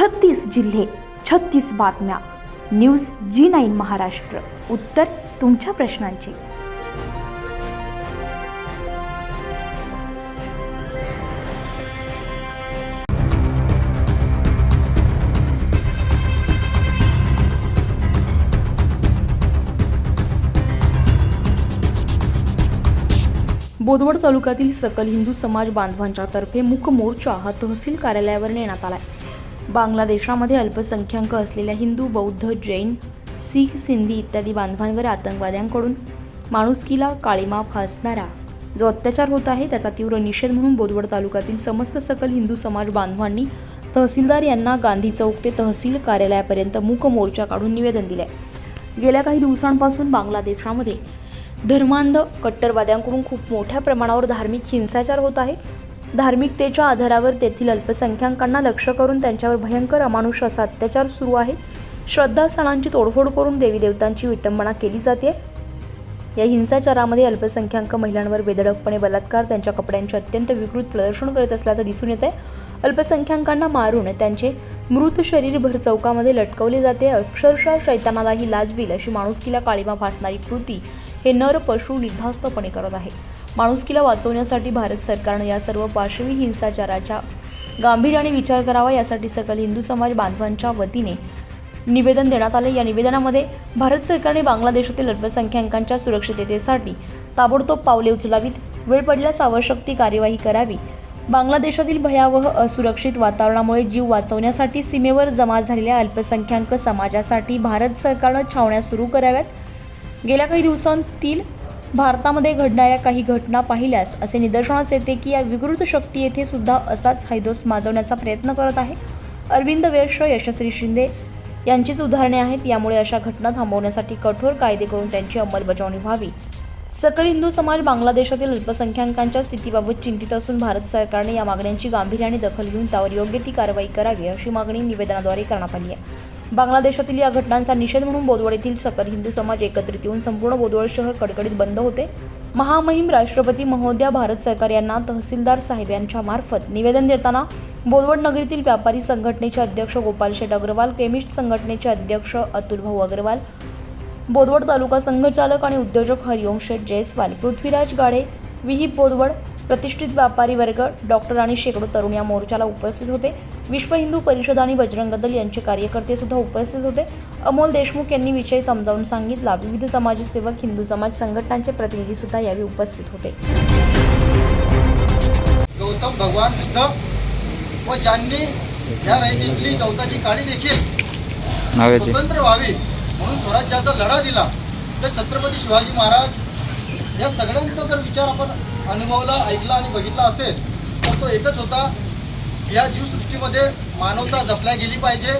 छत्तीस जिल्हे छत्तीस बातम्या. News G nine Maharashtra. उत्तर तुमच्या प्रश्नांची. बोदवड तालुक्यातील सकल हिंदू समाज बांधवांच्या तर्फे मूक मोर्चा हा तहसील कार्यालयावर नेण्यात आलाय. बांगलादेशामध्ये अल्पसंख्याक असलेल्या हिंदू बौद्ध जैन सिख सिंधी इत्यादी बांधवांवर आतंकवाद्यांकडून माणुसकीला काळीमा फासणारा जो अत्याचार होत आहे त्याचा तीव्र निषेध म्हणून बोदवड तालुक्यातील समस्त सकल हिंदू समाज बांधवांनी तहसीलदार यांना गांधी चौक ते तहसील कार्यालयापर्यंत मूक मोर्चा काढून निवेदन दिले गेल्या काही दिवसांपासून बांगलादेशामध्ये धर्मांध कट्टरवाद्यांकडून खूप मोठ्या प्रमाणावर धार्मिक हिंसाचार होत आहे. धार्मिकतेच्या आधारावर तेथील अल्पसंख्याकांना लक्ष करून त्यांच्यावर भयंकर अमानुष असा अत्याचार सुरू आहे. श्रद्धास्थानांची तोडफोड करून देवी देवतांची विटंबना केली जाते. या हिंसाचारामध्ये अल्पसंख्याक महिलांवर बेधडकपणे बलात्कार त्यांच्या कपड्यांचे अत्यंत विकृत प्रदर्शन करत असल्याचं दिसून येत आहे अल्पसंख्याकांना मारून त्यांचे मृत शरीर भर चौकामध्ये लटकवले जाते. अक्षरशः शैतानालाही लाजवील अशी माणुसकीला काळीमा भासणारी कृती हे नर पशु निर्धास्तपणे करत आहे. माणुसकीला वाचवण्यासाठी भारत सरकारनं या सर्व पाशवी हिंसाचाराच्या गांभीर्याने विचार करावा यासाठी सकल हिंदू समाज बांधवांच्या वतीने निवेदन देण्यात आले या निवेदनामध्ये भारत सरकारने बांगलादेशातील अल्पसंख्याकांच्या सुरक्षिततेसाठी ताबडतोब पावले उचलावीत. वेळ पडल्यास आवश्यक ती कार्यवाही करावी. बांगलादेशातील भयावह असुरक्षित वातावरणामुळे जीव वाचवण्यासाठी सीमेवर जमा झालेल्या अल्पसंख्याक समाजासाठी भारत सरकारनं छावण्या सुरू कराव्यात. गेल्या काही दिवसांतील भारतामध्ये घडणाऱ्या काही घटना पाहिल्यास असे निदर्शनास येते की या विकृत शक्ती येथे सुद्धा असाच हैदोस माजवण्याचा प्रयत्न करत आहे. अरविंद वेश यशस्वी शिंदे यांचीच उदाहरणे आहेत. यामुळे अशा घटना थांबवण्यासाठी कठोर कायदे करून त्यांची अंमलबजावणी व्हावी. सकल हिंदू समाज बांगलादेशातील अल्पसंख्याकांच्या स्थितीबाबत चिंतित असून भारत सरकारने या मागण्यांची गांभीर्याने दखल घेऊन त्यावर योग्य ती कारवाई करावी अशी मागणी निवेदनाद्वारे करण्यात आली आहे. बांगलादेशातील या घटनांचा निषेध म्हणून बोदवड येथील सकल हिंदू समाज एकत्रित येऊन संपूर्ण बोदवड शहर कडकडीत बंद होते. महामहिम राष्ट्रपती महोदया भारत सरकार यांना तहसीलदार साहेब यांच्या मार्फत निवेदन देताना बोदवड नगरीतील व्यापारी संघटनेचे अध्यक्ष गोपाल शेठ अग्रवाल केमिस्ट संघटनेचे अध्यक्ष अतुल भाऊ अग्रवाल बोदवड तालुका संघचालक आणि उद्योजक हरिओम शेठ जयस्वाल पृथ्वीराज गाडे विहीप बोदवड प्रतिष्ठित व्यापारी वर्ग डॉक्टर आणि शेकडो तरुण या मोर्चाला उपस्थित होते. विश्व हिंदू परिषद आणि बजरंग दल यांचे कार्यकर्ते सुद्धा उपस्थित होते. अमोल देशमुख यांनी विषय समजावून सांगितला. विविध समाजसेवक हिंदू समाज संघटनांचे प्रतिनिधी सुद्धा यावेळी उपस्थित होते. गौतम भगवान बुद्ध व ज्यांनी या रयतेतली गवताची काळी देखील स्वतंत्र व्हावी म्हणून स्वराज्याचा लढा दिला. तर छत्रपती शिवाजी महाराज या सगळ्यांचा जर विचार आपण अनुभवला ऐकला आणि बघितला असेल तर तो एकच होता या जीवसृष्टीमध्ये मानवता जपल्या गेली पाहिजे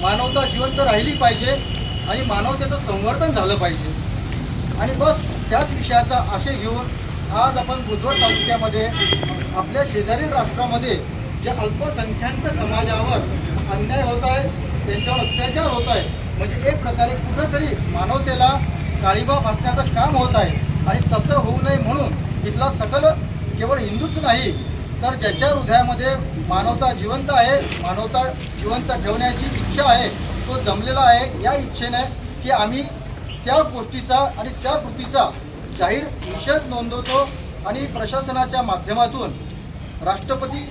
मानवता जिवंत राहिली पाहिजे आणि मानवतेचं संवर्धन झालं पाहिजे. आणि बस त्याच विषयाचा आशय घेऊन आज आपण बुधवार तालुक्यामध्ये आपल्या शेजारील राष्ट्रामध्ये जे अल्पसंख्याक समाजावर अन्याय होत आहे त्यांच्यावर अत्याचार होत आहे म्हणजे एक प्रकारे कुठंतरी मानवतेला काळीबा फासण्याचं काम होत आहे. आणि तसं होऊ नये म्हणून इथला सकल केवळ हिंदूच नाही तर ज्याच्या हृदयामध्ये मानवता जिवंत आहे मानवता जिवंत ठेवण्याची इच्छा आहे तो जमलेला आहे या इच्छेने की आम्ही त्या गोष्टीचा आणि त्या कृतीचा जाहीर निषेध नोंदवतो आणि प्रशासनाच्या माध्यमातून राष्ट्रपती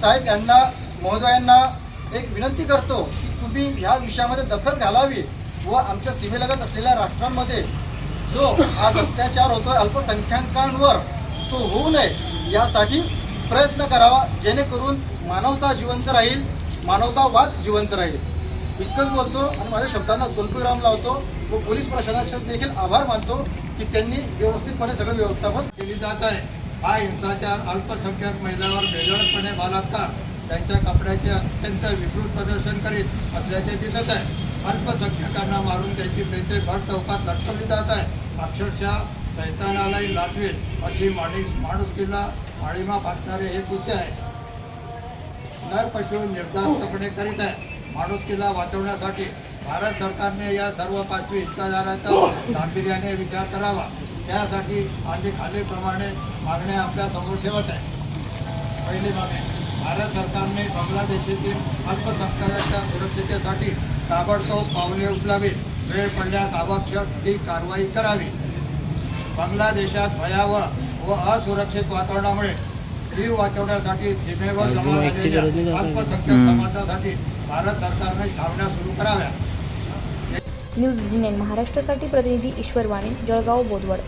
साहेब यांना महोदयांना एक विनंती करतो की तुम्ही ह्या विषयामध्ये दखल घालावी व आमच्या सीमेलगत असलेल्या राष्ट्रांमध्ये जो आज अत्याचार होतोय अल्पसंख्याकांवर तो होऊ नये यासाठी प्रयत्न करावा जेणेकरून मानवता जिवंत राहील मानवतावाद जिवंत राहील. इतकंच बोलतो आणि माझ्या शब्दांना स्वल्पविराम लावतो. व पोलीस प्रशासनाचे देखील आभार मानतो की त्यांनी व्यवस्थितपणे सगळं व्यवस्थापन केली जात आहे. हा हिंसाचार अल्पसंख्याक महिलांवर बेजळपणे बलात्कार त्यांच्या कपड्याचे अत्यंत विकृत प्रदर्शन करीत असल्याचे दिसत आहे. अल्पसंख्याकांना मारून त्यांची प्रेते भर चौकात लटकवली जात आहे. अक्षरशः सैतानालाही लाजवेल अशी माणूस माणुसकीला माळीमा फासणारे हे कृत्य आहे. नर पशु निर्धास्तपणे करीत आहे. माणुसकीला वाचवण्यासाठी भारत सरकारने या सर्व पाचवी हिस्सादाराचा गांभीर्याने विचार करावा. त्यासाठी आम्ही खालीलप्रमाणे मागण्या आपल्यासमोर ठेवत आहे. पहिली मागणी भारत सरकारने बांगलादेशातील अल्पसंख्याकांच्या सुरक्षितेसाठी ताबडतोब पावले उचलावी वेळ पडल्यास आवश्यक ती कारवाई करावी. बांगलादेशात भयावह व असुरक्षित वातावरणामुळे जीव वाचवण्यासाठी सीमेवर जमा झालेल्या अल्पसंख्याक समाजासाठी भारत सरकारने छावण्या सुरू कराव्या. न्यूज जी नाईन महाराष्ट्रासाठी प्रतिनिधी ईश्वर वाणे जळगाव बोदवड